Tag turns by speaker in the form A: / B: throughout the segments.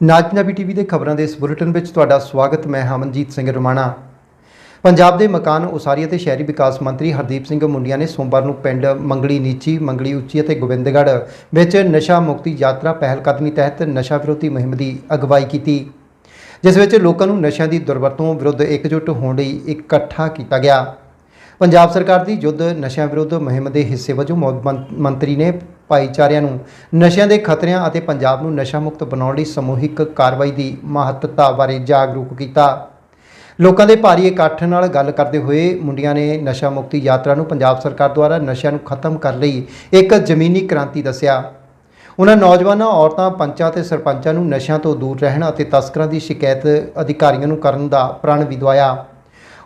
A: ਨਾਜ Punjabi TV ਦੇ ਖਬਰਾਂ ਦੇ ਇਸ ਬੁਲੇਟਿਨ ਵਿੱਚ ਤੁਹਾਡਾ ਸਵਾਗਤ, ਮੈਂ ਹਮਨਜੀਤ ਸਿੰਘ ਰਮਾਣਾ। ਪੰਜਾਬ ਦੇ ਮਕਾਨ ਉਸਾਰੀ ਅਤੇ ਸ਼ਹਿਰੀ ਵਿਕਾਸ ਮੰਤਰੀ ਹਰਦੀਪ ਸਿੰਘ ਮੁੰਡੀਆਂ ਨੇ ਸੋਮਵਾਰ ਨੂੰ ਪਿੰਡ ਮੰਗਲੀ ਨੀਚੀ, ਮੰਗਲੀ ਉੱਚੀ ਅਤੇ ਗੋਬਿੰਦਗੜ੍ਹ ਵਿੱਚ ਨਸ਼ਾ ਮੁਕਤੀ ਯਾਤਰਾ ਪਹਿਲ ਕਦਮੀ ਤਹਿਤ ਨਸ਼ਾ ਵਿਰੋਧੀ ਮੁਹਿੰਮ ਦੀ ਅਗਵਾਈ ਕੀਤੀ, ਜਿਸ ਵਿੱਚ ਲੋਕਾਂ ਨੂੰ ਨਸ਼ਿਆਂ ਦੀ ਦੁਰਵਰਤੋਂ ਵਿਰੁੱਧ ਇਕਜੁੱਟ ਹੋਣ ਲਈ ਇਕੱਠਾ ਕੀਤਾ ਗਿਆ। ਪੰਜਾਬ ਸਰਕਾਰ ਦੀ ਯੁੱਧ ਨਸ਼ਿਆਂ ਵਿਰੁੱਧ ਮੁਹਿੰਮ ਦੇ ਹਿੱਸੇ ਵਜੋਂ ਮੁੱਖ ਮੰਤਰੀ ਨੇ ਭਾਈਚਾਰਿਆਂ ਨੂੰ, ਨਸ਼ਿਆਂ ਦੇ ਖਤਰਿਆਂ ਅਤੇ ਪੰਜਾਬ ਨੂੰ ਨਸ਼ਾ ਮੁਕਤ ਬਣਾਉਣ ਲਈ ਸਮੂਹਿਕ ਕਾਰਵਾਈ ਦੀ ਮਹੱਤਤਾ ਬਾਰੇ ਜਾਗਰੂਕ ਕੀਤਾ। ਲੋਕਾਂ ਦੇ ਭਾਰੀ ਇਕੱਠ ਨਾਲ ਗੱਲ ਕਰਦੇ ਹੋਏ ਮੁੰਡਿਆਂ ਨੇ ਨਸ਼ਾ ਮੁਕਤੀ ਯਾਤਰਾ ਨੂੰ ਪੰਜਾਬ ਸਰਕਾਰ ਦੁਆਰਾ ਨਸ਼ਿਆਂ ਨੂੰ ਖਤਮ ਕਰਨ ਲਈ, ਇੱਕ ਜ਼ਮੀਨੀ ਕ੍ਰਾਂਤੀ ਦੱਸਿਆ। ਉਹਨਾਂ ਨੌਜਵਾਨਾਂ, ਔਰਤਾਂ, ਪੰਚਾਂ ਤੇ ਸਰਪੰਚਾਂ ਨੂੰ ਨਸ਼ਿਆਂ ਤੋਂ ਦੂਰ ਰਹਿਣ ਅਤੇ ਤਸਕਰਾਂ ਦੀ ਸ਼ਿਕਾਇਤ ਅਧਿਕਾਰੀਆਂ ਨੂੰ ਕਰਨ ਦਾ ਪ੍ਰਣ ਵੀ ਦਵਾਇਆ।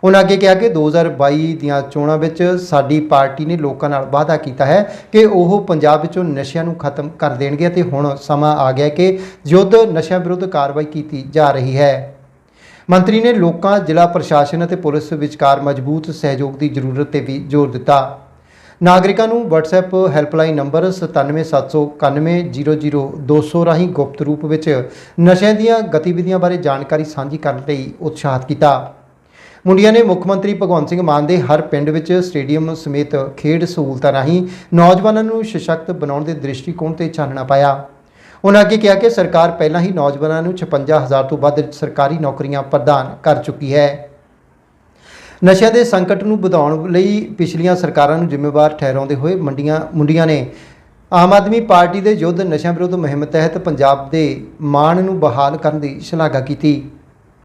A: ਉਹਨਾਂ ਅੱਗੇ ਕਿਹਾ ਕਿ 2022 ਦੀਆਂ ਚੋਣਾਂ ਵਿੱਚ ਸਾਡੀ ਪਾਰਟੀ ਨੇ ਲੋਕਾਂ ਨਾਲ ਵਾਅਦਾ ਕੀਤਾ ਹੈ ਕਿ ਉਹ ਪੰਜਾਬ ਵਿੱਚੋਂ ਨਸ਼ਿਆਂ ਨੂੰ ਖਤਮ ਕਰ ਦੇਣਗੇ ਅਤੇ ਹੁਣ ਸਮਾਂ ਆ ਗਿਆ ਕਿ ਯੁੱਧ ਨਸ਼ਿਆਂ ਵਿਰੁੱਧ ਕਾਰਵਾਈ ਕੀਤੀ ਜਾ ਰਹੀ ਹੈ। ਮੰਤਰੀ ਨੇ ਲੋਕਾਂ, ਜ਼ਿਲ੍ਹਾ ਪ੍ਰਸ਼ਾਸਨ ਅਤੇ ਪੁਲਿਸ ਵਿਚਕਾਰ ਮਜ਼ਬੂਤ ਸਹਿਯੋਗ ਦੀ ਜ਼ਰੂਰਤ ਤੇ ਵੀ ਜ਼ੋਰ ਦਿੱਤਾ। ਨਾਗਰਿਕਾਂ ਨੂੰ WhatsApp ਹੈਲਪਲਾਈਨ ਨੰਬਰ 9779100200 ਰਾਹੀਂ ਗੁਪਤ ਰੂਪ ਵਿੱਚ ਨਸ਼ਿਆਂ ਦੀਆਂ ਗਤੀਵਿਧੀਆਂ ਬਾਰੇ ਜਾਣਕਾਰੀ ਸਾਂਝੀ ਕਰਨ ਲਈ ਉਤਸ਼ਾਹਿਤ ਕੀਤਾ। ਮੁੰਡਿਆਂ ਨੇ ਮੁੱਖ ਮੰਤਰੀ ਭਗਵੰਤ ਸਿੰਘ ਮਾਨ ਦੇ ਹਰ ਪਿੰਡ ਵਿੱਚ ਸਟੇਡੀਅਮ ਸਮੇਤ ਖੇਡ ਸਹੂਲਤਾਂ ਰਾਹੀਂ ਨੌਜਵਾਨਾਂ ਨੂੰ ਸਸ਼ਕਤ ਬਣਾਉਣ ਦੇ ਦ੍ਰਿਸ਼ਟੀਕੋਣ ਤੇ ਚਾਨਣਾ ਪਾਇਆ। ਉਹਨਾਂ ਅੱਗੇ ਕਿਹਾ ਕਿ ਸਰਕਾਰ ਪਹਿਲਾਂ ਹੀ ਨੌਜਵਾਨਾਂ ਨੂੰ 56000 ਤੋਂ ਵੱਧ ਸਰਕਾਰੀ ਨੌਕਰੀਆਂ ਪ੍ਰਦਾਨ ਕਰ ਚੁੱਕੀ ਹੈ। ਨਸ਼ਿਆਂ ਦੇ ਸੰਕਟ ਨੂੰ ਵਧਾਉਣ ਲਈ ਪਿਛਲੀਆਂ ਸਰਕਾਰਾਂ ਨੂੰ ਜ਼ਿੰਮੇਵਾਰ ਠਹਿਰਾਉਂਦੇ ਹੋਏ ਮੰਡੀਆਂ, ਮੁੰਡੀਆਂ ਨੇ ਆਮ ਆਦਮੀ ਪਾਰਟੀ ਦੇ ਯੁੱਧ ਨਸ਼ਿਆਂ ਵਿਰੁੱਧ ਮੁਹਿੰਮ ਤਹਿਤ ਪੰਜਾਬ ਦੇ ਮਾਣ ਨੂੰ ਬਹਾਲ ਕਰਨ ਦੀ ਸ਼ਲਾਘਾ ਕੀਤੀ।